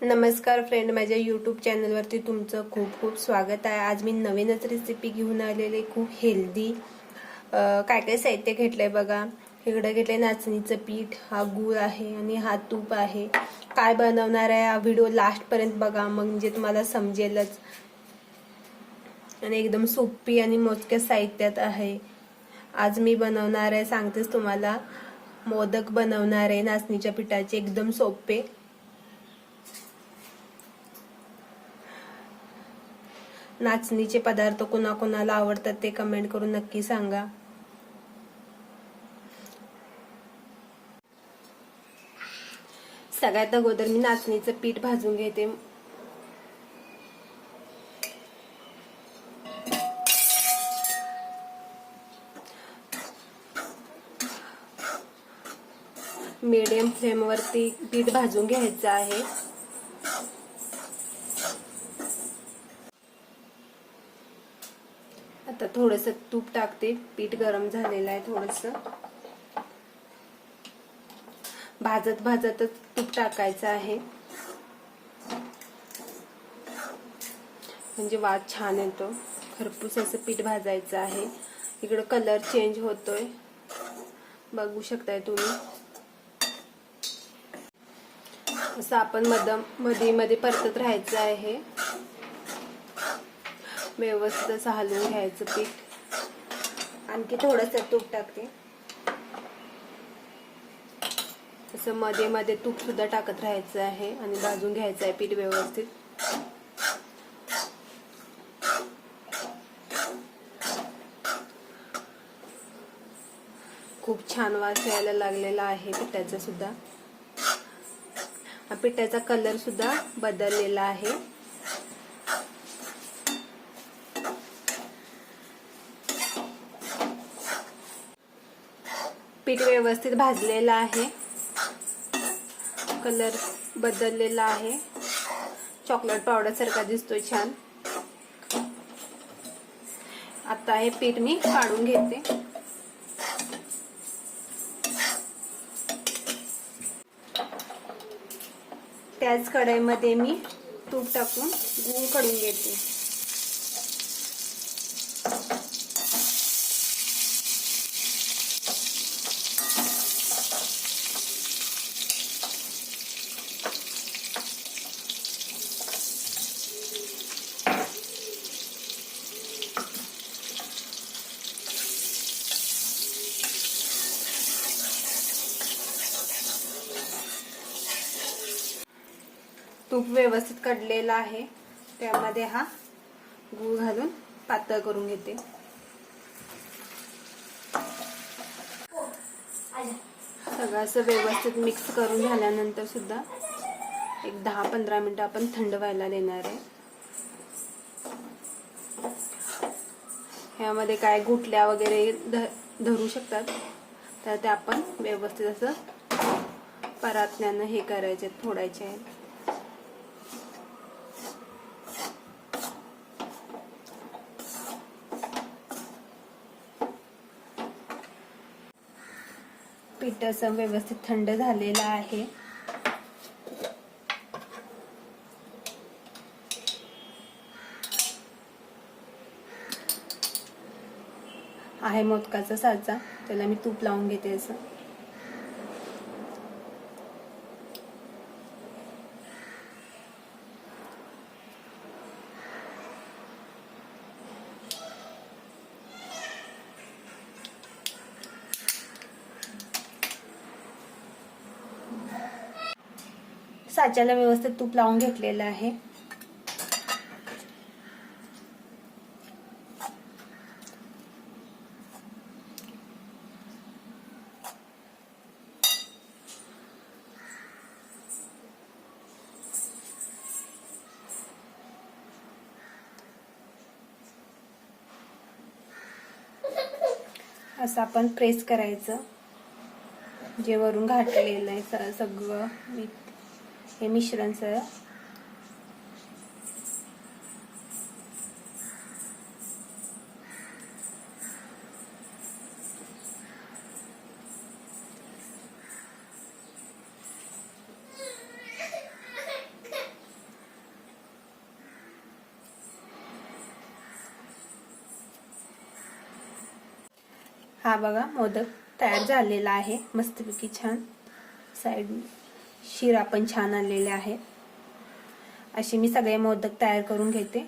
नमस्कार फ्रेंड माझ्या यूट्यूब चॅनलवरती तुमचं खूप खूप स्वागत आहे. आज मी नवीनच रेसिपी घेऊन आलेले खूप हेल्दी काय काय साहित्य घेतलंय बघा. इकडे घेतलंय नाचणीचं पीठ हा गूळ आहे आणि हा तूप आहे. काय बनवणार आहे हा व्हिडिओ लास्टपर्यंत बघा मग म्हणजे तुम्हाला समजेलच. आणि एकदम सोपी आणि मोजक्या साहित्यात आहे. आज मी बनवणार आहे सांगतेच तुम्हाला. मोदक बनवणार आहे नाचणीच्या पिठाचे एकदम सोपे. नाचणीचे पदार्थ कोणाकोणाला आवडतात ते कमेंट करून नक्की सांगा. सगळ्यात अगोदर मी नाचणीचं पीठ भाजून घेते. मीडियम फ्लेमवरती पीठ भाजून घ्यायचं आहे. आता थोडस तूप टाकते. पीठ गरम झालेलं आहे थोडस. भाजत भाजतच तूप टाकायचं आहे. म्हणजे वाद छान येतो. खरपूस असं पीठ भाजायचं आहे. इकडं कलर चेंज होतोय. बघू शकताय तुम्ही. असं आपण मधममध्ये मध्ये परतत राहायचं आहे. व्यवस्थित असं हलवून घ्यायचं पीठ. आणखी थोडस तूप टाकते. तसं मध्ये मध्ये तूप सुद्धा टाकत राहायचं आहे आणि भाजून घ्यायचं आहे पीठ व्यवस्थित. खूप छान वास यायला लागलेला आहे पिठाचा सुद्धा. पिठाचा कलर सुद्धा बदललेला आहे. पीठ व्यवस्थित भाजलेलं आहे. कलर बदललेला आहे. चॉकलेट पावडरसारखा दिसतोय छान. आता हे पीठ मी काढून घेते. त्याच कढईमध्ये मी तूप टाकून गूळ काढून घेते. तूप व्यवस्थित कडलेला आहे. त्यामध्ये हा गूळ घालून पातळ करून घेते. सगळं असं व्यवस्थित मिक्स करून झाल्यानंतर सुद्धा एक दहा पंधरा मिनटं आपण थंड व्हायला देणार आहे. ह्यामध्ये काय गुटल्या वगैरे धरू शकतात. तर ते आपण व्यवस्थित असं परातण्यानं हे करायचे फोडायचे. आहेत पीठ असं व्यवस्थित थंड झालेलं आहे. आहे मोदकाचा साचा. त्याला मी तूप लावून घेते असं. साच्याला व्यवस्थित तूप लावून घेतलेलं आहे. असं आपण प्रेस करायचं. जे वरून घातलेलं आहे सगळं हे मिश्रण सर हा बघा मोदक तयार झालेला आहे. मस्तपैकी छान. साईड शिरा पण छान आलेले आहे. असे मी सगळे मोदक तयार करून घेते.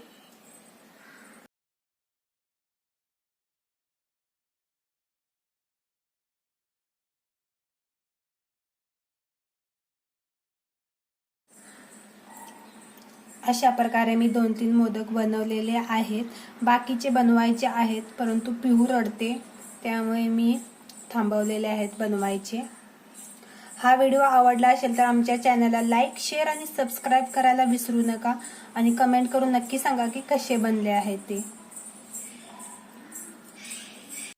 अशा प्रकारे मी दोन तीन मोदक बनवलेले आहेत. बाकीचे बनवायचे आहेत परंतु पिहू रडते त्यामुळे मी थांबवलेले आहेत बनवायचे. हा व्हिडिओ आवडला असेल तर आमच्या चॅनलला लाईक शेअर आणि सबस्क्राईब करायला विसरू नका. आणि कमेंट करून नक्की सांगा की कसे बनले आहेत ते.